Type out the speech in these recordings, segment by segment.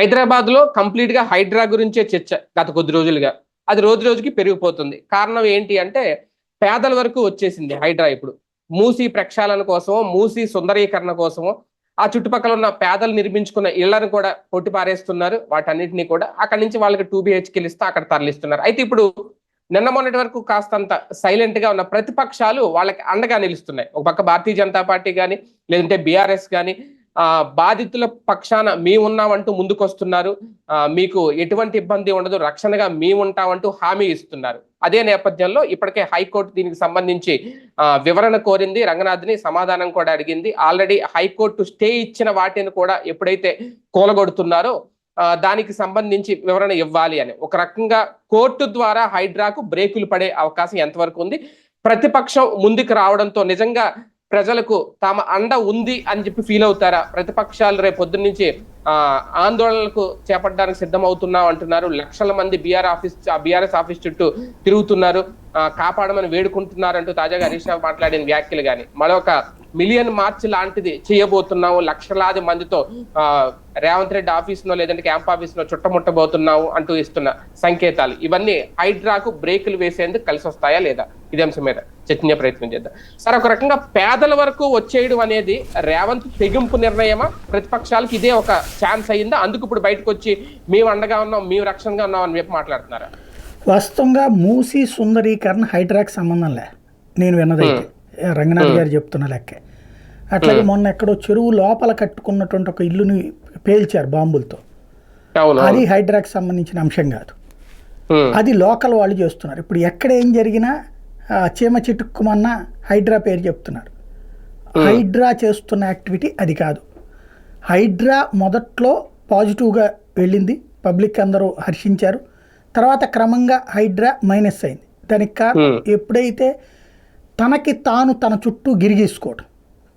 హైదరాబాద్లో కంప్లీట్గా హైడ్రా గురించే చర్చ గత కొద్ది రోజులుగా. అది రోజు రోజుకి పెరిగిపోతుంది. కారణం ఏంటి అంటే పేదల వరకు వచ్చేసింది హైడ్రా ఇప్పుడు. మూసి ప్రక్షాళన కోసమో మూసి సుందరీకరణ కోసమో ఆ చుట్టుపక్కల ఉన్న పేదలు నిర్మించుకున్న ఇళ్ళను కూడా కొట్టి పారేస్తున్నారు. వాటన్నిటిని కూడా అక్కడి నుంచి వాళ్ళకి టూ బిహెచ్కేలు ఇస్తే అక్కడ తరలిస్తున్నారు. అయితే ఇప్పుడు నిన్న మొన్నటి వరకు కాస్తంత సైలెంట్గా ఉన్న ప్రతిపక్షాలు వాళ్ళకి అండగా నిలుస్తున్నాయి. ఒక పక్క భారతీయ జనతా పార్టీ కానీ లేదంటే బీఆర్ఎస్ కానీ బాధితుల పక్షాన మీ ఉన్నామంటూ ముందుకొస్తున్నారు మీకు ఎటువంటి ఇబ్బంది ఉండదు. రక్షణగా మేము ఉంటామంటూ హామీ ఇస్తున్నారు. అదే నేపథ్యంలో ఇప్పటికే హైకోర్టు దీనికి సంబంధించి వివరణ కోరింది. రంగనాథ్ని సమాధానం కూడా అడిగింది. ఆల్రెడీ హైకోర్టు స్టే ఇచ్చిన వాటిని కూడా ఎప్పుడైతే కూలగొడుతున్నారో దానికి సంబంధించి వివరణ ఇవ్వాలి అని. ఒక రకంగా కోర్టు ద్వారా హైడ్రాకు బ్రేకులు పడే అవకాశం ఎంతవరకు ఉంది? ప్రతిపక్షం ముందుకు రావడంతో నిజంగా ప్రజలకు తమ అండ ఉంది అని చెప్పి ఫీల్ అవుతారా? ప్రతిపక్షాలు రేపు పొద్దున్న నుంచి ఆ ఆందోళనలకు చేపట్టడానికి సిద్ధమవుతున్నాం అంటున్నారు. లక్షల మంది బీఆర్ ఆఫీస్ బీఆర్ఎస్ ఆఫీస్ చుట్టూ తిరుగుతున్నారు. ఆ, కాపాడమని వేడుకుంటున్నారు అంటూ తాజాగా హరీష్ రావు మాట్లాడిన వ్యాఖ్యలు కానీ మరొక మిలియన్ మార్చ్ లాంటిది చేయబోతున్నాము లక్షలాది మందితో ఆ రేవంత్ రెడ్డి ఆఫీస్ నో లేదంటే క్యాంప్ ఆఫీస్ నో చుట్టముట్టబోతున్నాము అంటూ ఇస్తున్న సంకేతాలు. ఇవన్నీ హైడ్రాకు బ్రేకులు వేసేందుకు కలిసి వస్తాయా లేదా? ఇదే అంశం మీద చర్చించే ప్రయత్నం చేద్దాం. సార్ ఒక రకంగా పేదల వరకు వచ్చేయడం అనేది రేవంత్ తెగింపు నిర్ణయమా? ప్రతిపక్షాలకు ఇదే ఒక ఛాన్స్ అయ్యిందా? అందుకు ఇప్పుడు బయటకు వచ్చి మేము అండగా ఉన్నాం మేము రక్షణగా ఉన్నాం అని చెప్పి మాట్లాడుతున్నారా? వాస్తవంగా మూసి సుందరీకరణ హైడ్రాక్ సంబంధం లే. నేను విన్నదైతే. రంగనాథ్ గారు చెప్తున్న లెక్కే. అట్లాగే మొన్న ఎక్కడో చెరువు లోపల కట్టుకున్నటువంటి ఒక ఇల్లుని పేల్చారు బాంబులతో. అది హైడ్రాక్ సంబంధించిన అంశం కాదు. అది లోకల్ వాళ్ళు చేస్తున్నారు. ఇప్పుడు ఎక్కడ ఏం జరిగినా చీమ చిటుక్కుమన్న హైడ్రా పేరు చెప్తున్నారు. హైడ్రా చేస్తున్న యాక్టివిటీ అది కాదు. హైడ్రా మొదట్లో పాజిటివ్గా వెళ్ళింది. పబ్లిక్ అందరూ హర్షించారు. తర్వాత క్రమంగా హైడ్రా మైనస్ అయింది. దానికి కారణం. ఎప్పుడైతే తనకి తాను తన చుట్టూ గిరిగీసుకోవడం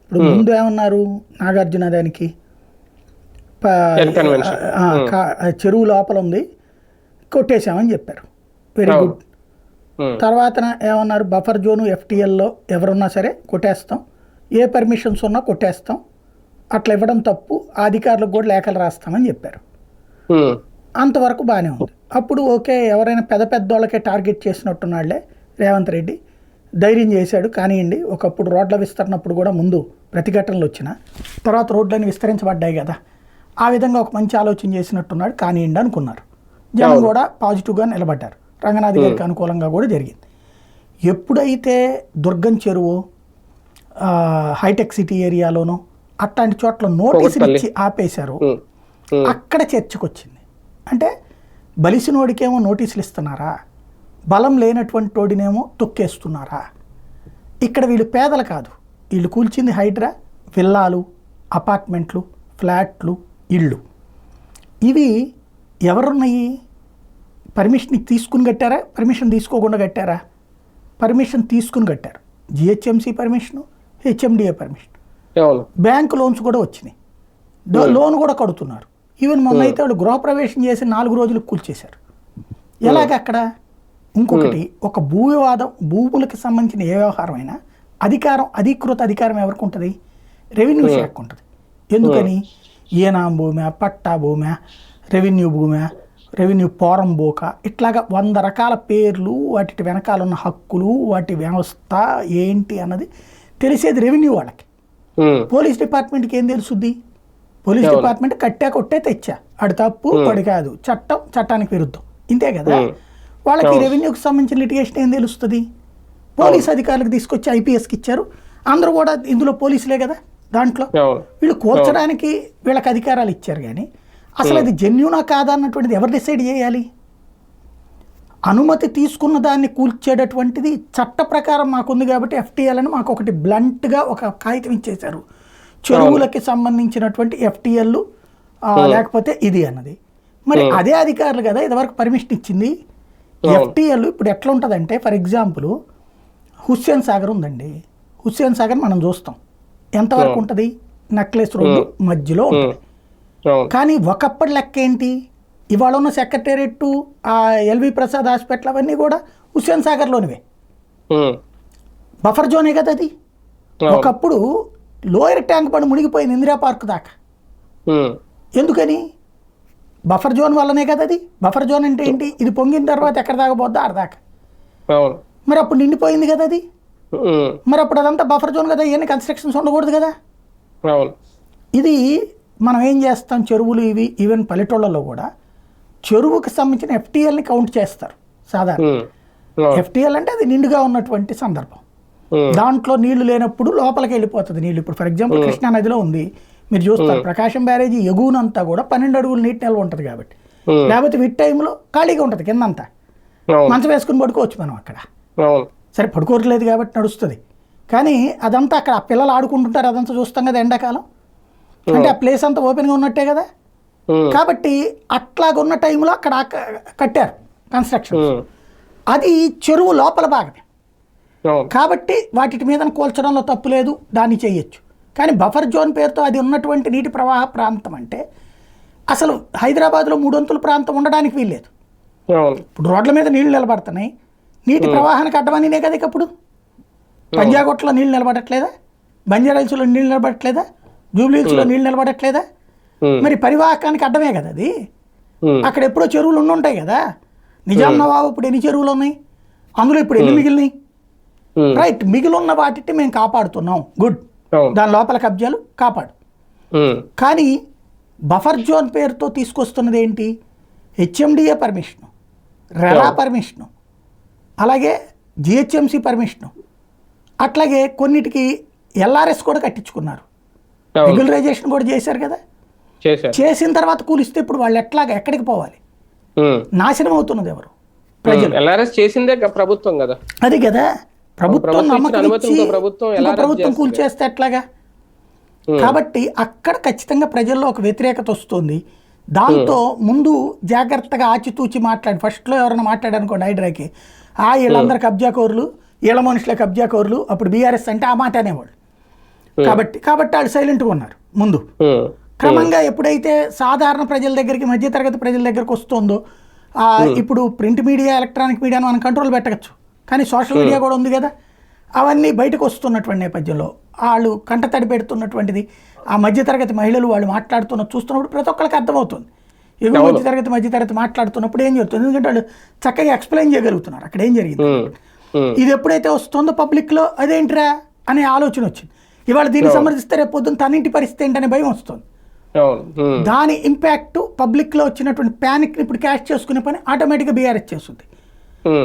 ఇప్పుడు ముందు ఏమన్నారు నాగార్జున దానికి? చెరువు లోపల ఉంది. కొట్టేశామని చెప్పారు. వెరీ. గుడ్ తర్వాత ఏమన్నారు? బఫర్ జోను ఎఫ్టీఎల్లో ఎవరున్నా సరే కొట్టేస్తాం. ఏ పర్మిషన్స్ ఉన్నా కొట్టేస్తాం. అట్లా ఇవ్వడం తప్పు. అధికారులకు కూడా లేఖలు రాస్తామని చెప్పారు. అంతవరకు బాగానే ఉంది. అప్పుడు ఓకే ఎవరైనా పెద్ద పెద్ద వాళ్ళకే టార్గెట్ చేసినట్టున్నాళ్ళే రేవంత్ రెడ్డి. ధైర్యం చేశాడు. కానివ్వండి ఒకప్పుడు రోడ్ల విస్తరణప్పుడు కూడా ముందు ప్రతిఘటనలు వచ్చిన తర్వాత రోడ్లన్నీ విస్తరించబడ్డాయి కదా. ఆ విధంగా ఒక మంచి ఆలోచన చేసినట్టున్నాడు. కానివ్వండి అనుకున్నారు. జనం కూడా పాజిటివ్గా నిలబడ్డారు. రంగనాథ్ గారికి అనుకూలంగా కూడా జరిగింది. ఎప్పుడైతే దుర్గం చెరువు హైటెక్ సిటీ ఏరియాలోనో అట్లాంటి చోట్ల నోటీసులు ఇచ్చి ఆపేశారు అక్కడ చర్చకు వచ్చింది అంటే బలిసినోడికేమో నోటీసులు ఇస్తున్నారా? బలం లేనటువంటి వాడినేమో తొక్కేస్తున్నారా? ఇక్కడ వీళ్ళు పేదలు కాదు. వీళ్ళు కూల్చింది హైడ్రా విల్లాలు అపార్ట్మెంట్లు ఫ్లాట్లు ఇళ్ళు. ఇవి ఎవరున్నాయి? పర్మిషన్ తీసుకుని కట్టారా? పర్మిషన్ తీసుకోకుండా కట్టారా? పర్మిషన్ తీసుకుని కట్టారు. GHMC permission HMDA permission. Bank loans కూడా వచ్చినాయి. లోన్ కూడా కడుతున్నారు. ఈవెన్ మొన్న అయితే వాళ్ళు గృహప్రవేశం చేసి నాలుగు రోజులకు కూల్చేశారు. ఎలాగ అక్కడ? ఇంకొకటి ఒక భూ వివాదం భూములకు సంబంధించిన ఏ వ్యవహారం అయినా అధికారం అధికృత అధికారం ఎవరికి ఉంటుంది? రెవెన్యూ శాఖ ఉంటుంది. ఎందుకని? ఏనాం భూమి పట్టా భూమి రెవెన్యూ భూమి రెవెన్యూ పోరం బోక ఇట్లాగా వంద రకాల పేర్లు వాటి వెనకాల ఉన్న హక్కులు వాటి వ్యవస్థ ఏంటి అన్నది తెలిసేది రెవెన్యూ వాళ్ళకి. పోలీస్ డిపార్ట్మెంట్కి ఏం తెలుసుద్ది? పోలీస్. డిపార్ట్మెంట్ కట్టా కొట్టే తెచ్చా. అడు తప్పు వాడు కాదు. చట్టం చట్టానికి విరుద్ధం. ఇంతే కదా. వాళ్ళకి. రెవెన్యూకి సంబంధించిన లిటిగేషన్ ఏం తెలుస్తుంది? పోలీస్ అధికారులకు తీసుకొచ్చి ఐపీఎస్కి ఇచ్చారు. అందరూ కూడా ఇందులో పోలీసులే కదా దాంట్లో. వీళ్ళు కూర్చడానికి వీళ్ళకి అధికారాలు ఇచ్చారు కానీ అసలు అది జెన్యునా కాదా అన్నటువంటిది ఎవరు డిసైడ్ చేయాలి? అనుమతి తీసుకున్న దాన్ని కూల్చేటటువంటిది చట్ట ప్రకారం మాకుంది కాబట్టి ఎఫ్టీఎల్ అని మాకు ఒకటి బ్లంట్గా ఒక కాగితం ఇచ్చేశారు. చెరువులకి సంబంధించినటువంటి ఎఫ్టీఎల్ లేకపోతే ఇది అన్నది. మరి అదే అధికారులు కదా ఇదివరకు పర్మిషన్ ఇచ్చింది. ఎఫ్టీఎల్ ఇప్పుడు ఎట్లా ఉంటుందంటే ఫర్ ఎగ్జాంపుల్ హుస్సేన్ సాగర్ ఉందండి. హుస్సేన్ సాగర్ మనం చూస్తాం. ఎంతవరకు ఉంటుంది? నెక్లెస్ రోడ్డు మధ్యలో ఉంటుంది. కానీ ఒకప్పటి లెక్క ఏంటి? ఇవాళ ఉన్న సెక్రటేరియట్ ఆ ఎల్వి ప్రసాద్ హాస్పిటల్ అవన్నీ కూడా హుస్సేన్ సాగర్లోనివే. బఫర్ జోనే కదా అది? ఒకప్పుడు లోయర్ ట్యాంక్ బండ్ మునిగిపోయింది ఇందిరా పార్క్ దాకా. ఎందుకని? బఫర్ జోన్ వల్లనే కదా అది? బఫర్ జోన్ అంటే ఏంటి? ఇది పొంగిన తర్వాత ఎక్కడ దాకా పోద్దో ఆడ దాకా. అవును. మరి అప్పుడు నిండిపోయింది కదా అది? మరి అప్పుడు అదంతా బఫర్ జోన్ కదా ఇవన్నీ కన్స్ట్రక్షన్స్ ఉండకూడదు కదా? ఇది మనం ఏం చేస్తాం? చెరువులు ఇవి ఈవెన్ పల్లెటూళ్ళలో కూడా చెరువుకి సంబంధించిన ఎఫ్టీఎల్ని కౌంట్ చేస్తారు సాధారణ. ఎఫ్టీఎల్ అంటే అది నిండుగా ఉన్నటువంటి సందర్భం. దాంట్లో నీళ్ళు లేనప్పుడు లోపలికి వెళ్ళిపోతుంది నీళ్ళు ఇప్పుడు ఫర్ ఎగ్జాంపుల్ కృష్ణా నదిలో ఉంది. మీరు చూస్తారు. ప్రకాశం బ్యారేజీ ఎగువనంతా కూడా పన్నెండు అడుగులు నీటి నిల్వ ఉంటుంది కాబట్టి. లేకపోతే విట్ టైంలో ఖాళీగా ఉంటుంది కిందంతా. మంచం వేసుకుని పడుకోవచ్చు మనం అక్కడ. సరే పడుకోవట్లేదు కాబట్టి నడుస్తుంది. కానీ అదంతా అక్కడ ఆ పిల్లలు ఆడుకుంటుంటారు అదంతా చూస్తాం కదా ఎండాకాలం. అంటే ఆ ప్లేస్ అంతా ఓపెన్గా ఉన్నట్టే కదా. కాబట్టి అట్లాగ ఉన్న టైంలో అక్కడ కట్టారు కన్స్ట్రక్షన్ అది చెరువు లోపల భాగమే. కాబట్టి వాటి మీద కూల్చడంలో తప్పు లేదు దాన్ని చేయొచ్చు. కానీ బఫర్ జోన్ పేరుతో అది ఉన్నటువంటి నీటి ప్రవాహ ప్రాంతం అంటే అసలు హైదరాబాద్లో మూడొంతుల ప్రాంతం ఉండడానికి వీల్లేదు. ఇప్పుడు రోడ్ల మీద నీళ్ళు నిలబడుతున్నాయి. నీటి ప్రవాహానికి అడ్డమనినే కదా ఇక ఇప్పుడు పంజాగుట్టలో నీళ్ళు నిలబడట్లేదా? బంజారాహిల్స్లో నీళ్ళు నిలబడట్లేదా? జూబ్లీహిల్స్లో నీళ్ళు నిలబడట్లేదా? మరి పరివాహకానికి అడ్డమే కదా అది? అక్కడ ఎప్పుడో చెరువులు ఉండి ఉంటాయి కదా? నిజాం నవాబు ఇప్పుడు ఎన్ని చెరువులు ఉన్నాయి? అందులో ఇప్పుడు ఎన్ని మిగిలినాయి? రైట్. మిగిలిన వాటిని మేము కాపాడుతున్నాం. గుడ్. దాని లోపల కబ్జాలు కాపాడు. కానీ బఫర్ జోన్ పేరుతో తీసుకొస్తున్నది ఏంటి? హెచ్ఎండిఏ పర్మిషను రెరా పర్మిషను అలాగే జిహెచ్ఎంసి పర్మిషను అట్లాగే కొన్నిటికి ఎల్ఆర్ఎస్ కూడా కట్టించుకున్నారు. రెగ్యులరైజేషన్ కూడా చేశారు కదా? చేసిన తర్వాత కూలిస్తే ఇప్పుడు వాళ్ళు ఎట్లాగా ఎక్కడికి పోవాలి? నాశనం అవుతున్నది ఎవరు? ప్రజలు. ఎల్ఆర్ఎస్ చేసిందే ప్రభుత్వం కదా? అది కదా? ప్రభుత్వం నమ్మకం ప్రభుత్వం కూల్చేస్తే ఎట్లాగా? కాబట్టి అక్కడ ఖచ్చితంగా ప్రజల్లో ఒక వ్యతిరేకత వస్తుంది. దాంతో ముందు జాగ్రత్తగా ఆచితూచి మాట్లాడి. ఫస్ట్లో ఎవరైనా మాట్లాడనుకోండి హైడ్రాకి. ఆ వీళ్ళందరూ కబ్జా కోరులు వీళ్ళ మనుషుల కబ్జా కోరులు అప్పుడు బీఆర్ఎస్ అంటే ఆ మాట అనేవాళ్ళు. కాబట్టి కాబట్టి వాళ్ళు సైలెంట్గా ఉన్నారు ముందు. క్రమంగా ఎప్పుడైతే సాధారణ ప్రజల దగ్గరికి మధ్యతరగతి ప్రజల దగ్గరికి వస్తుందో ఇప్పుడు ప్రింట్ మీడియా ఎలక్ట్రానిక్ మీడియాను మనం కంట్రోల్ పెట్టవచ్చు. కానీ సోషల్ మీడియా కూడా ఉంది కదా. అవన్నీ బయటకు వస్తున్నటువంటి నేపథ్యంలో వాళ్ళు కంటతడి పెడుతున్నటువంటిది ఆ మధ్యతరగతి మహిళలు వాళ్ళు మాట్లాడుతున్న చూస్తున్నప్పుడు ప్రతి ఒక్కరికి అర్థమవుతుంది. ఎగువ. మధ్యతరగతి మధ్యతరగతి మాట్లాడుతున్నప్పుడు ఏం జరుగుతుంది? ఎందుకంటే వాళ్ళు చక్కగా ఎక్స్ప్లెయిన్ చేయగలుగుతున్నారు. అక్కడ ఏం జరిగింది? ఉమ్, ఉమ్, ఇది ఎప్పుడైతే వస్తుందో పబ్లిక్లో అదేంటిరా అనే ఆలోచన వచ్చింది. ఇవాళ దీన్ని సమర్థిస్తే రేపు పొద్దున్న తనింటి పరిస్థితి ఏంటనే భయం వస్తుంది. దాని ఇంపాక్ట్ పబ్లిక్లో వచ్చినటువంటి ప్యానిక్ని ఇప్పుడు క్యాష్ చేసుకునే పని ఆటోమేటిక్గా బీఆర్ఎస్ చేస్తుంది.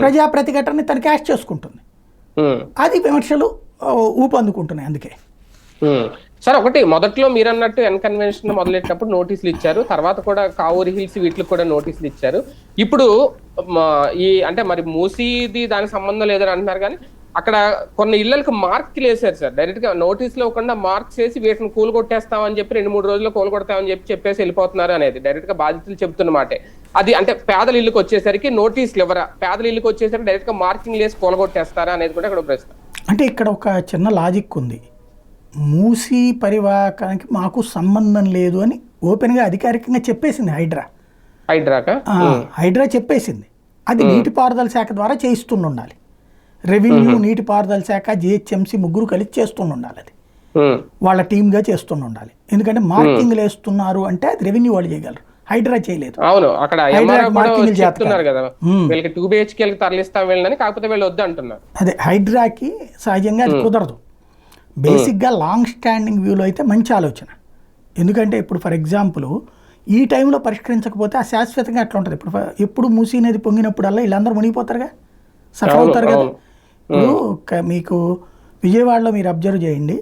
ప్రజా ప్రతిఘటనని తను క్యాష్ చేసుకుంటుంది. ఉమ్, అది విమర్శలు ఊపందుకుంటున్నాయి అందుకే. ఉమ్. సార్ ఒకటి మొదట్లో మీరు అన్నట్టు ఎన్కన్వెన్షన్ మొదలెట్టినప్పుడు నోటీసులు ఇచ్చారు. తర్వాత కూడా కావూరి హిల్స్ వీటికి కూడా నోటీసులు ఇచ్చారు. ఇప్పుడు ఈ అంటే మరి మూసీది దానికి సంబంధం లేదని అంటున్నారు కానీ అక్కడ కొన్ని ఇళ్ళకు మార్క్లు వేశారు సార్. డైరెక్ట్గా నోటీసులు ఇవ్వకుండా మార్క్స్ వేసి వీటిని కూలు కొట్టేస్తామని చెప్పి రెండు మూడు రోజుల్లో కూలు కొడతామని చెప్పి చెప్పేసి వెళ్ళిపోతున్నారు అనేది. డైరెక్ట్గా బాధితులు చెప్తున్న మాటే. అది అంటే పేదల ఇల్లుకి వచ్చేసరికి నోటీసులు ఇవ్వరా? పేదల ఇల్లుకి వచ్చేసరికి డైరెక్ట్గా మార్కింగ్ వేసి కూలగొట్టేస్తారా అనేది కూడా ఇక్కడ ప్రశ్న. అంటే ఇక్కడ ఒక చిన్న లాజిక్ ఉంది. మూసి పరివాహకానికి మాకు సంబంధం లేదు అని ఓపెన్గా అధికారికంగా చెప్పేసింది హైడ్రా. హైడ్రాకా? హైడ్రా చెప్పేసింది. అది నీటిపారుదల శాఖ ద్వారా చేయిస్తుండి ఉండాలి రెవెన్యూ నీటిపారుదల శాఖ జిహెచ్ఎంసి ముగ్గురు కలిసి చేస్తుండి ఉండాలి అది వాళ్ళ టీమ్గా చేస్తుండి ఉండాలి ఎందుకంటే మార్కింగ్లు వేస్తున్నారు అంటే అది రెవెన్యూ వాళ్ళు చేయగలరు. హైడ్రా చేయలేదు. అవును అక్కడ చెప్తున్నారు కదా. వీళ్ళకి టూ తరలిస్తాం వీళ్ళని కాకపోతే వీళ్ళు వద్దు అంటున్నారు. అదే హైడ్రాకి సహజంగా అది కుదరదు. బేసిక్గా లాంగ్ స్టాండింగ్ వ్యూలో అయితే మంచి ఆలోచన. ఎందుకంటే ఇప్పుడు ఫర్ ఎగ్జాంపుల్ ఈ టైంలో పరిష్కరించకపోతే ఆ శాశ్వతంగా అట్లా ఉంటుంది. ఇప్పుడు ఎప్పుడు మూసీ నది పొంగినప్పుడల్లా వీళ్ళందరూ మునిగిపోతారుగా? సఫర్ అవుతారు కదా. ఇప్పుడు మీకు విజయవాడలో మీరు అబ్జర్వ్ చేయండి.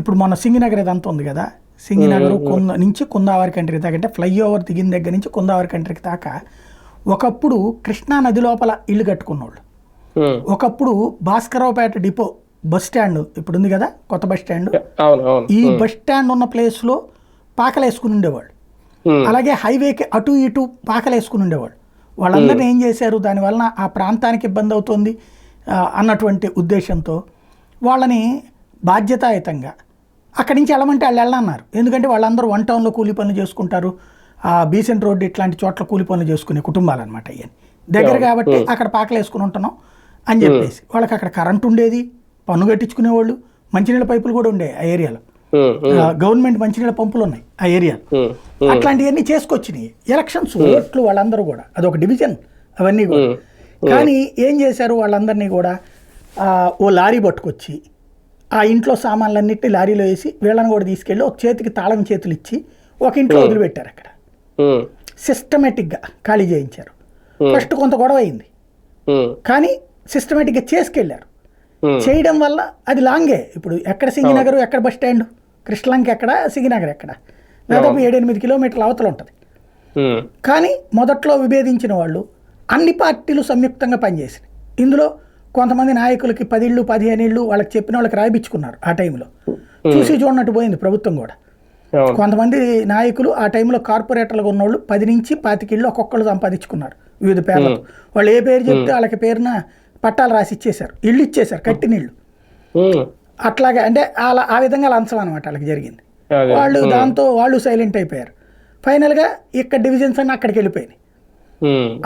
ఇప్పుడు మొన్న సింగినగర్ ఇదంతా ఉంది కదా. సింగినగర్ కుంద నుంచి కుందావరి కంట్రీ దాకా అంటే ఫ్లైఓవర్ దిగిన దగ్గర నుంచి కుందావరి కంట్రీకి దాకా ఒకప్పుడు కృష్ణా నది లోపల ఇల్లు కట్టుకున్నోళ్ళు. ఒకప్పుడు భాస్కరరావుపేట డిపో బస్ స్టాండ్ ఇప్పుడు ఉంది కదా కొత్త బస్ స్టాండ్. ఈ బస్ స్టాండ్ ఉన్న ప్లేస్లో పాకలు వేసుకుని ఉండేవాళ్ళు అలాగే హైవేకి అటు ఇటు పాకలు వేసుకుని ఉండేవాళ్ళు. వాళ్ళందరినీ ఏం చేశారు? దానివలన ఆ ప్రాంతానికి ఇబ్బంది అవుతుంది. అన్నటువంటి ఉద్దేశంతో వాళ్ళని బాధ్యతాయుతంగా అక్కడి నుంచి వెళ్ళమంటే వాళ్ళు వెళ్ళన్నారు ఎందుకంటే వాళ్ళందరూ వన్ టౌన్లో కూలి పనులు చేసుకుంటారు. ఆ బీసెంట్ రోడ్డు ఇట్లాంటి చోట్ల కూలి పనులు చేసుకునే కుటుంబాలు అనమాట అయ్యని దగ్గర కాబట్టి అక్కడ పాకలు వేసుకుని ఉంటున్నాం అని చెప్పేసి. వాళ్ళకి అక్కడ కరెంట్ ఉండేది పన్ను కట్టించుకునేవాళ్ళు మంచినీళ్ళ పైపులు కూడా ఉండే ఆ ఏరియాలో. గవర్నమెంట్ మంచినీళ్ళ పంపులు ఉన్నాయి ఆ ఏరియా అట్లాంటివన్నీ చేసుకొచ్చినాయి. ఎలక్షన్స్ ఓట్లు వాళ్ళందరూ కూడా. అదొక డివిజన్ అవన్నీ కూడా. కానీ ఏం చేశారు వాళ్ళందరినీ కూడా ఓ లారీ పట్టుకొచ్చి ఆ ఇంట్లో సామాన్లన్నింటినీ లారీలో వేసి వీళ్ళని కూడా తీసుకెళ్ళి ఒక చేతికి తాళం చేతులు ఇచ్చి ఒక ఇంట్లో వదిలిపెట్టారు అక్కడ. సిస్టమేటిక్గా ఖాళీ చేయించారు. ఫస్ట్ కొంత గొడవ అయింది. కానీ సిస్టమేటిక్గా చేసుకెళ్ళారు. చేయడం వల్ల అది లాంగే. ఇప్పుడు ఎక్కడ సింగినగర్ ఎక్కడ బస్ స్టాండ్? కృష్ణలంక ఎక్కడ సింగినగర్ ఎక్కడ? దాదాపు ఏడెనిమిది కిలోమీటర్ల అవతల ఉంటుంది కానీ మొదట్లో విభేదించిన వాళ్ళు అన్ని పార్టీలు సంయుక్తంగా పనిచేసినాయి. ఇందులో కొంతమంది నాయకులకి పదిళ్ళు పదిహేను ఇళ్ళు వాళ్ళకి చెప్పిన వాళ్ళకి రాయిపించుకున్నారు ఆ టైంలో. చూసి చూడనట్టు పోయింది ప్రభుత్వం కూడా. కొంతమంది నాయకులు ఆ టైంలో కార్పొరేటర్లుగా ఉన్నోళ్ళు పది నుంచి పాతికిళ్ళు ఒక్కొక్కళ్ళు సంపాదించుకున్నారు వివిధ పేర్లతో. వాళ్ళు ఏ పేరు చెప్తే వాళ్ళకి పేరున పట్టాలు రాసి ఇచ్చేశారు ఇల్లు ఇచ్చేశారు కట్టిన ఇళ్ళు అట్లాగే అంటే అలా ఆ విధంగా లంచం అనమాట వాళ్ళకి జరిగింది. వాళ్ళు దాంతో వాళ్ళు సైలెంట్ అయిపోయారు. ఫైనల్గా ఇక్కడ డివిజన్స్ అన్నీ అక్కడికి వెళ్ళిపోయినాయి.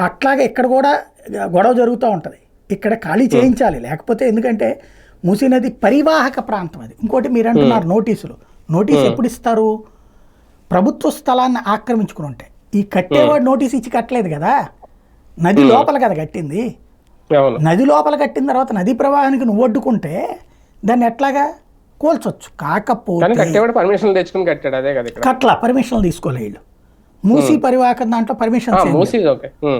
అట్లాగే ఇక్కడ కూడా గొడవ జరుగుతూ ఉంటుంది. ఇక్కడ ఖాళీ చేయించాలి. లేకపోతే ఎందుకంటే మూసీ నది పరివాహక ప్రాంతం అది. ఇంకోటి మీరు అంటున్నారు నోటీసులు. నోటీస్ ఎప్పుడు ఇస్తారు? ప్రభుత్వ స్థలాన్ని ఆక్రమించుకుని ఉంటే. ఈ కట్టేవాడు నోటీస్ ఇచ్చి కట్టలేదు కదా? నది లోపల కదా కట్టింది? నది లోపల కట్టిన తర్వాత నది ప్రవాహానికి నువ్వు ఒడ్డుకుంటే దాన్ని ఎట్లాగా కూల్చొచ్చు? కాకపోతే కట్టేవాడు పర్మిషన్ తెచ్చుకుని కట్టాడు. అదే కదా కట్ల పర్మిషన్లు తీసుకోలే వీళ్ళు. మూసీ పరివాహకం దాంట్లో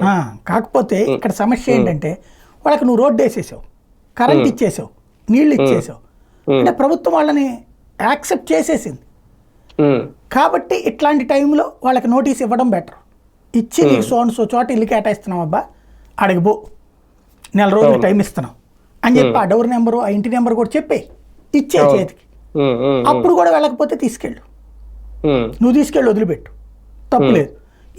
ఆ, కాకపోతే ఇక్కడ సమస్య ఏంటంటే వాళ్ళకి నువ్వు రోడ్డు వేసేసావు కరెంట్ ఇచ్చేసావు నీళ్ళు ఇచ్చేసావు. అంటే ప్రభుత్వం వాళ్ళని యాక్సెప్ట్ చేసేసింది. కాబట్టి ఇట్లాంటి టైంలో వాళ్ళకి నోటీస్ ఇవ్వడం బెటర్. ఇచ్చి నీకు సోన్ సో చోట ఇల్లు కేటాయిస్తున్నాం అబ్బా అడిగి పో. నెల రోజులు టైం ఇస్తున్నాం అని చెప్పి ఆ డోర్ నెంబరు ఆ ఇంటి నెంబర్ కూడా చెప్పే ఇచ్చే చేతికి. అప్పుడు కూడా వెళ్ళకపోతే తీసుకెళ్ళు. నువ్వు తీసుకెళ్ళి వదిలిపెట్టు. తప్పులేదు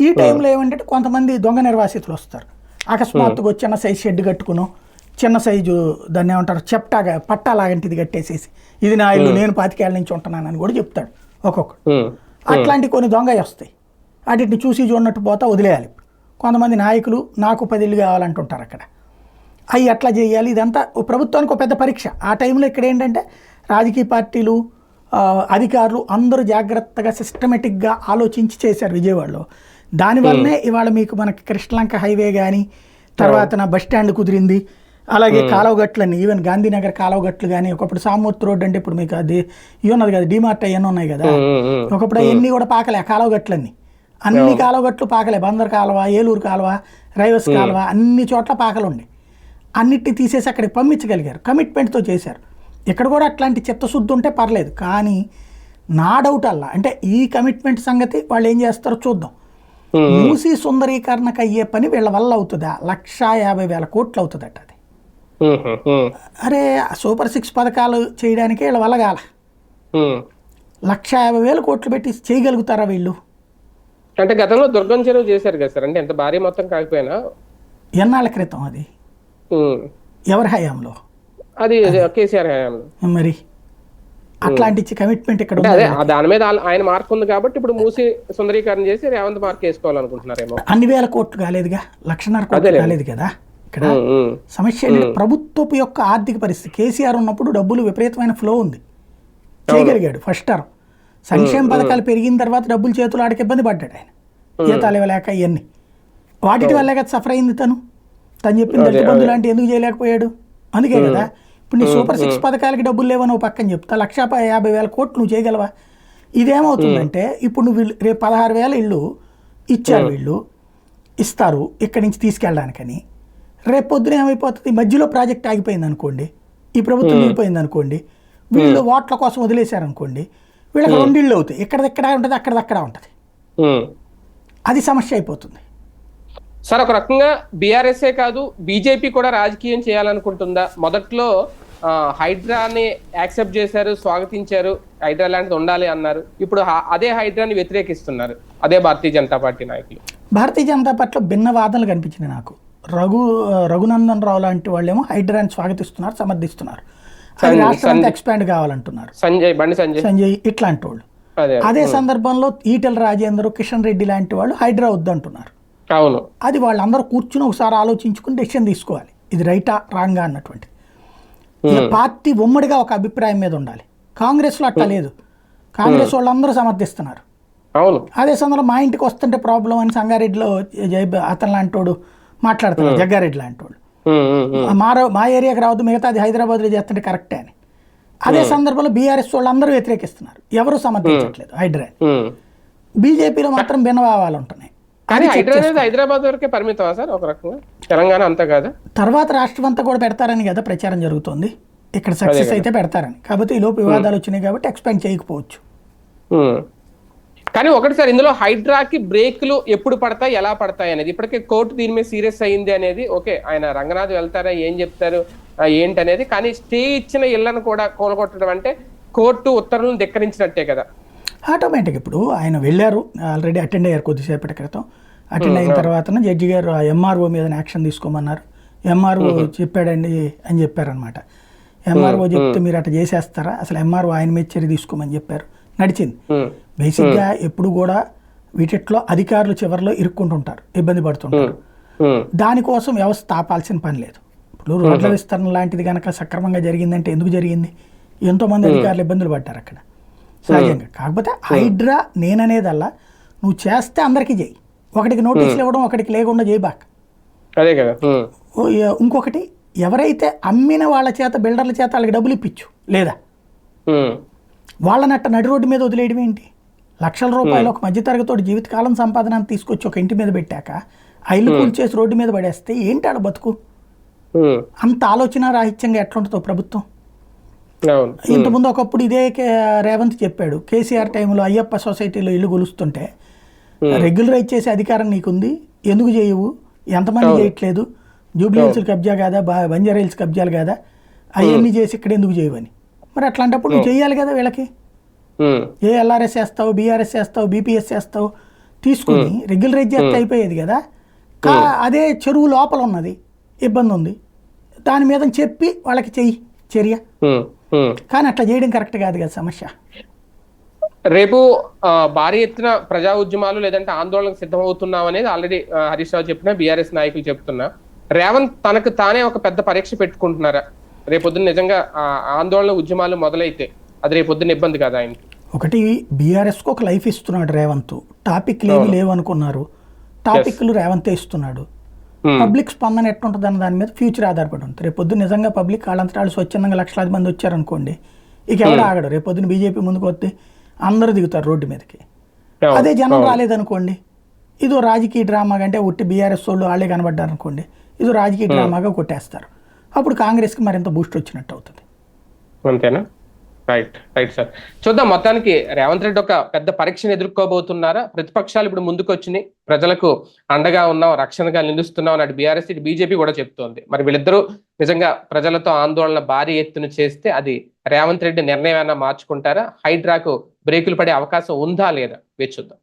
ఈ టైంలో ఏమంటే కొంతమంది దొంగ నిర్వాసితులు వస్తారు. అకస్మాత్తుగా చిన్న సైజు షెడ్ కట్టుకును చిన్న సైజు దాన్ని ఏమంటారు చెప్టాగా పట్టా లాగంటిది కట్టేసేసి ఇది నా ఇల్లు నేను పాతికేళ్ళ నుంచి ఉంటున్నానని కూడా చెప్తాడు ఒక్కొక్కడు. అట్లాంటి కొన్ని దొంగ వస్తాయి. వాటిని చూసి చూడనట్టు పోతా వదిలేయాలి. కొంతమంది నాయకులు నాకు పది ఇల్లు కావాలంటుంటారు అక్కడ. అవి ఎట్లా చేయాలి? ఇదంతా ప్రభుత్వానికి ఒక పెద్ద పరీక్ష. ఆ టైంలో ఇక్కడ ఏంటంటే రాజకీయ పార్టీలు అధికారులు అందరూ జాగ్రత్తగా సిస్టమేటిక్గా ఆలోచించి చేశారు విజయవాడలో. దానివల్లనే ఇవాళ మీకు మనకి కృష్ణలంక హైవే కానీ తర్వాత నా బస్ స్టాండ్ కుదిరింది. అలాగే కాలువగట్లన్నీ ఈవెన్ గాంధీనగర్ కాలువగట్లు కానీ ఒకప్పుడు సామూర్తి రోడ్ అంటే ఇప్పుడు మీకు అది ఇవి ఉన్నది కదా డిమార్ట్ అవన్నీ ఉన్నాయి కదా. ఒకప్పుడు అవన్నీ కూడా పాకలే కాలువగట్లన్నీ అన్ని కాలువగట్లు పాకలే బందర్ కాలువ ఏలూరు కాలువ రైవస్ కాలువ అన్ని చోట్ల పాకలు ఉండే అన్నిటిని తీసేసి అక్కడికి పంపించగలిగారు కమిట్మెంట్తో చేశారు. ఇక్కడ కూడా అట్లాంటి చిత్తశుద్ధి ఉంటే పర్లేదు కానీ నా డౌట్ అల్లా అంటే ఈ కమిట్మెంట్ సంగతి వాళ్ళు ఏం చేస్తారో చూద్దాం. మూసీ సుందరీకరణకు అయ్యే పని వీళ్ళ వల్ల అవుతుందా? లక్షా యాభై వేల కోట్లు అవుతుందట అది. అరే సూపర్ సిక్స్ పథకాలు చేయడానికి వీళ్ళ వల్ల కాల. లక్ష యాభై వేల కోట్లు పెట్టి చేయగలుగుతారా వీళ్ళు? అంటే గతంలో దుర్గం చెరువు చేశారు కదా సార్? అంటే ఎంత భారీ మొత్తం కాకపోయినా. ఎన్నాళ్ళ క్రితం అది? ఎవరి హయాంలో? అది కేసీఆర్ హయాంలో మరి అట్లాంటి కమిట్మెంట్ ఇక్కడ అదే దాని మీద ఆయన మార్క్ ఉంది కాబట్టి ఇప్పుడు మూసి సుందరీకరణ చేసి రేవంత్ మార్క్ వేసుకోవాలనుకుంటున్నారేమో. అన్ని వేల కోట్లు కాలేదుగా? లక్షన్నర కోట్లు. కాలేదు కదా ఇక్కడ? సమస్య ప్రభుత్వపు యొక్క ఆర్థిక పరిస్థితి. కేసీఆర్ ఉన్నప్పుడు డబ్బులు విపరీతమైన ఫ్లో ఉంది. చేయగలిగాడు ఫస్ట్ టర్మ్ సంక్షేమ పథకాలు పెరిగిన తర్వాత డబ్బులు చేతులు ఆడికి ఇబ్బంది పడ్డాడు ఆయన. జీతాలు ఇవ్వలేక ఇవన్నీ. వాటి వల్లే కదా సఫర్ అయింది తను. తను చెప్పిన దళిత బంధు లాంటి ఎందుకు చేయలేకపోయాడు? అందుకే కదా? ఇప్పుడు నీ సూపర్ సిక్స్ పథకాలకి డబ్బులు లేవని ఒక పక్కన చెప్తా లక్ష యాభై వేల కోట్లు నువ్వు చేయగలవా? ఇదేమవుతుందంటే ఇప్పుడు నువ్వు వీళ్ళు- రేపు పదహారు వేల ఇల్లు ఇచ్చారు వీళ్ళు. ఇస్తారు ఇక్కడి నుంచి తీసుకెళ్ళడానికని. రేపు పొద్దున ఏమైపోతుంది? మధ్యలో ప్రాజెక్ట్ ఆగిపోయింది అనుకోండి. ఈ ప్రభుత్వం దిగిపోయింది అనుకోండి. వీళ్ళు ఓట్ల కోసం వదిలేశారు అనుకోండి వీళ్ళకి రెండు ఇళ్ళు అవుతాయి. ఇక్కడదెక్కడ ఉంటుంది అక్కడదక్కడ ఉంటుంది. ఉమ్. అది సమస్య అయిపోతుంది. సార్ ఒక రకంగా బీఆర్ఎస్ఏ కాదు బీజేపీ కూడా రాజకీయం చేయాలనుకుంటుందా? మొదట్లో హైడ్రాని యాక్సెప్ట్ చేశారు స్వాగతించారు హైడ్రా లాంటిది ఉండాలి అన్నారు. ఇప్పుడు అదే హైడ్రాని వ్యతిరేకిస్తున్నారు అదే భారతీయ జనతా పార్టీ నాయకులు. భారతీయ జనతా పార్టీలో భిన్న వాదనలు కనిపించినాయి నాకు. రఘు రఘునందన్ రావు లాంటి వాళ్ళేమో హైడ్రాని స్వాగతిస్తున్నారు సమర్థిస్తున్నారు. ఎక్స్పాండ్ కావాలంటున్నారు. సంజయ్ బండి సంజయ్. సంజయ్ ఇట్లాంటి వాళ్ళు. అదే అదే. సందర్భంలో ఈటెల రాజేందర్ కిషన్ రెడ్డి లాంటి వాళ్ళు హైడ్రా వద్దంటున్నారు. అవును. అది వాళ్ళందరూ కూర్చుని ఒకసారి ఆలోచించుకుని డెసిషన్ తీసుకోవాలి. ఇది రైటా రాంగా అన్నటువంటి. పార్టీ ఉమ్మడిగా ఒక అభిప్రాయం మీద ఉండాలి. కాంగ్రెస్లో అట్లా లేదు. కాంగ్రెస్ వాళ్ళందరూ సమర్థిస్తున్నారు. అవును. అదే సందర్భంలో మా ఇంటికి వస్తుంటే ప్రాబ్లం అని సంగారెడ్డిలో జై అతను లాంటోడు మాట్లాడుతున్నారు జగ్గారెడ్డి లాంటోడు ఉమ్, ఉమ్, ఉమ్. మా మా ఏరియాకి రావద్దు మిగతా అది హైదరాబాద్లో చేస్తుంటే కరెక్టే అని. అదే సందర్భంలో బీఆర్ఎస్ వాళ్ళు అందరూ వ్యతిరేకిస్తున్నారు. ఎవరు సమర్థించట్లేదు హైడ్రాని ఉమ్. బీజేపీలో మాత్రం భిన్నభావాలు ఉంటున్నాయి. కానీ అనేది హైదరాబాద్ వరకే పరిమితమా సార్ ఒక రకంగా? తెలంగాణ అంతా కాదా? తర్వాత రాష్ట్రం అంతా కూడా పెడతారని కదా ప్రచారం జరుగుతోంది. ఇక్కడ సక్సెస్ అయితే పెడతారని. కాబట్టి ఈ లోపు వివాదాలు వచ్చినాయి కాబట్టి ఎక్స్పెండ్ చేయకపోవచ్చు. కానీ ఒకటి సార్ ఇందులో హైడ్రాకి బ్రేక్లు ఎప్పుడు పడతాయి ఎలా పడతాయి అనేది. ఇప్పటికే కోర్టు దీని మీద సీరియస్ అయ్యింది అనేది ఓకే ఆయన రంగనాథ్ వెళ్తారా ఏం చెప్తారు ఏంటి అనేది కానీ స్టే ఇచ్చిన ఇళ్ళను కూడా కూలగొట్టడం అంటే కోర్టు ఉత్తర్వులను ధిక్కరించినట్టే కదా. ఆటోమేటిక్ ఇప్పుడు ఆయన వెళ్ళారు ఆల్రెడీ అటెండ్ అయ్యారు కొద్దిసేపటి క్రితం. అటెండ్ అయిన తర్వాత జడ్జి గారు ఎంఆర్ఓ మీద యాక్షన్ తీసుకోమన్నారు. ఎంఆర్ఓ చెప్పాడండి అని చెప్పారనమాట ఎంఆర్ఓ చెప్తే మీరు అట్లా చేసేస్తారా? అసలు ఎంఆర్ఓ ఆయన మీద చర్య తీసుకోమని చెప్పారు. నడిచింది. బేసిక్గా ఎప్పుడు కూడా వీటిట్లో అధికారులు చివరిలో ఇరుక్కుంటుంటారు ఇబ్బంది పడుతుంటారు. దానికోసం వ్యవస్థ ఆపాల్సిన పని లేదు. ఇప్పుడు రోడ్ల విస్తరణ లాంటిది కనుక సక్రమంగా జరిగిందంటే ఎందుకు జరిగింది? ఎంతో మంది అధికారులు ఇబ్బందులు పడ్డారు అక్కడ. సహజంగా కాకపోతే హైడ్రా నేననేదల్లా నువ్వు చేస్తే అందరికీ చేయి. ఒకటికి నోటీసులు ఇవ్వడం ఒకటికి లేకుండా చేయబాక అదే కదా ఇంకొకటి ఎవరైతే అమ్మిన వాళ్ళ చేత బిల్డర్ల చేత వాళ్ళకి డబ్బులు ఇప్పించు లేదా? ఉమ్. వాళ్ళని అట్ట నడి రోడ్డు మీద వదిలేయడం ఏంటి? లక్షల రూపాయలు ఒక మధ్యతరగతోటి జీవితకాలం సంపాదన తీసుకొచ్చి ఒక ఇంటి మీద పెట్టాక ఆ ఇల్లు కూల్చేసి రోడ్డు మీద పడేస్తే ఏంటి ఆడ బతుకు. అంత ఆలోచన రాహిత్యంగా ఎట్లుంటుందో ప్రభుత్వం? ఇంతకుముందు ఒకప్పుడు ఇదే రేవంత్ చెప్పాడు కేసీఆర్ టైంలో అయ్యప్ప సొసైటీలో ఇల్లు కొలుస్తుంటే రెగ్యులరైజ్ చేసే అధికారం నీకుంది ఎందుకు చేయవు? ఎంతమంది చేయట్లేదు? జూబ్లీ హిల్స్ కబ్జా కాదా? బా బంజారా హిల్స్ కబ్జాలు కాదా? అవన్నీ చేసి ఇక్కడ ఎందుకు చేయవని. మరి అట్లాంటప్పుడు నువ్వు చేయాలి కదా వీళ్ళకి. ఏ ఎల్ఆర్ఎస్ వేస్తావు బీఆర్ఎస్ వేస్తావు బీపీఎస్ వేస్తావు తీసుకుని రెగ్యులరైజ్ చేస్తే అయిపోయేది కదా. కా అదే చెరువు లోపల ఉన్నది ఇబ్బంది ఉంది దాని మీద చెప్పి వాళ్ళకి చెయ్యి చర్య. కానీ అట్లా చేయడం కరెక్ట్ కాదు కదా సమస్య. రేపు భారీ ఎత్తున ప్రజా ఉద్యమాలు లేదంటే ఆందోళనకు సిద్ధమవుతున్నాం అనేది ఆల్రెడీ హరీష్ రావు చెప్పిన బీఆర్ఎస్ నాయకులు చెప్తున్నా. రేవంత్ తనకు తానే ఒక పెద్ద పరీక్ష పెట్టుకుంటున్నారా? రేపొద్దున నిజంగా ఆందోళన ఉద్యమాలు మొదలైతే అది రేపొద్దున ఇబ్బంది కదా ఆయనకి? ఒకటి బీఆర్ఎస్కి ఒక లైఫ్ ఇస్తున్నాడు రేవంత్. టాపిక్లు ఏమి లేవు అనుకున్నారు టాపిక్లు రేవంతే ఇస్తున్నాడు. పబ్లిక్ స్పందన ఎట్లుంటుంది అన్న దాని మీద ఫ్యూచర్ ఆధారపడి ఉంటుంది. రేపు పొద్దున్న నిజంగా పబ్లిక్ వాళ్ళంతరాలు స్వచ్ఛందంగా లక్షలాది మంది వచ్చారనుకోండి ఇక ఎవడు ఆగడు. రేపు పొద్దున్న బీజేపీ ముందుకు వస్తే అందరూ దిగుతారు రోడ్డు మీదకి. అదే జనం రాలేదనుకోండి ఇదో రాజకీయ డ్రామా అంటే ఉట్టి బీఆర్ఎస్ వాళ్ళు వాళ్ళే కనబడ్డారు అనుకోండి ఇదో రాజకీయ డ్రామాగా కొట్టేస్తారు. అప్పుడు కాంగ్రెస్కి మరింత బూస్ట్ వచ్చినట్టు అవుతుంది. అంతేనా? రైట్ రైట్ సార్ చూద్దాం మొత్తానికి రేవంత్ రెడ్డి ఒక పెద్ద పరీక్షను ఎదుర్కోబోతున్నారా? ప్రతిపక్షాలు ఇప్పుడు ముందుకు వచ్చినాయి ప్రజలకు అండగా ఉన్నాం రక్షణగా నిలుస్తున్నాం అన్నట్టు బీఆర్ఎస్ ఇటు బీజేపీ కూడా చెప్తోంది. మరి వీళ్ళిద్దరూ నిజంగా ప్రజలతో ఆందోళన భారీ ఎత్తున చేస్తే అది రేవంత్ రెడ్డి నిర్ణయం ఏమైనా మార్చుకుంటారా? హైడ్రాకు బ్రేకులు పడే అవకాశం ఉందా లేదా? వేచి చూద్దాం.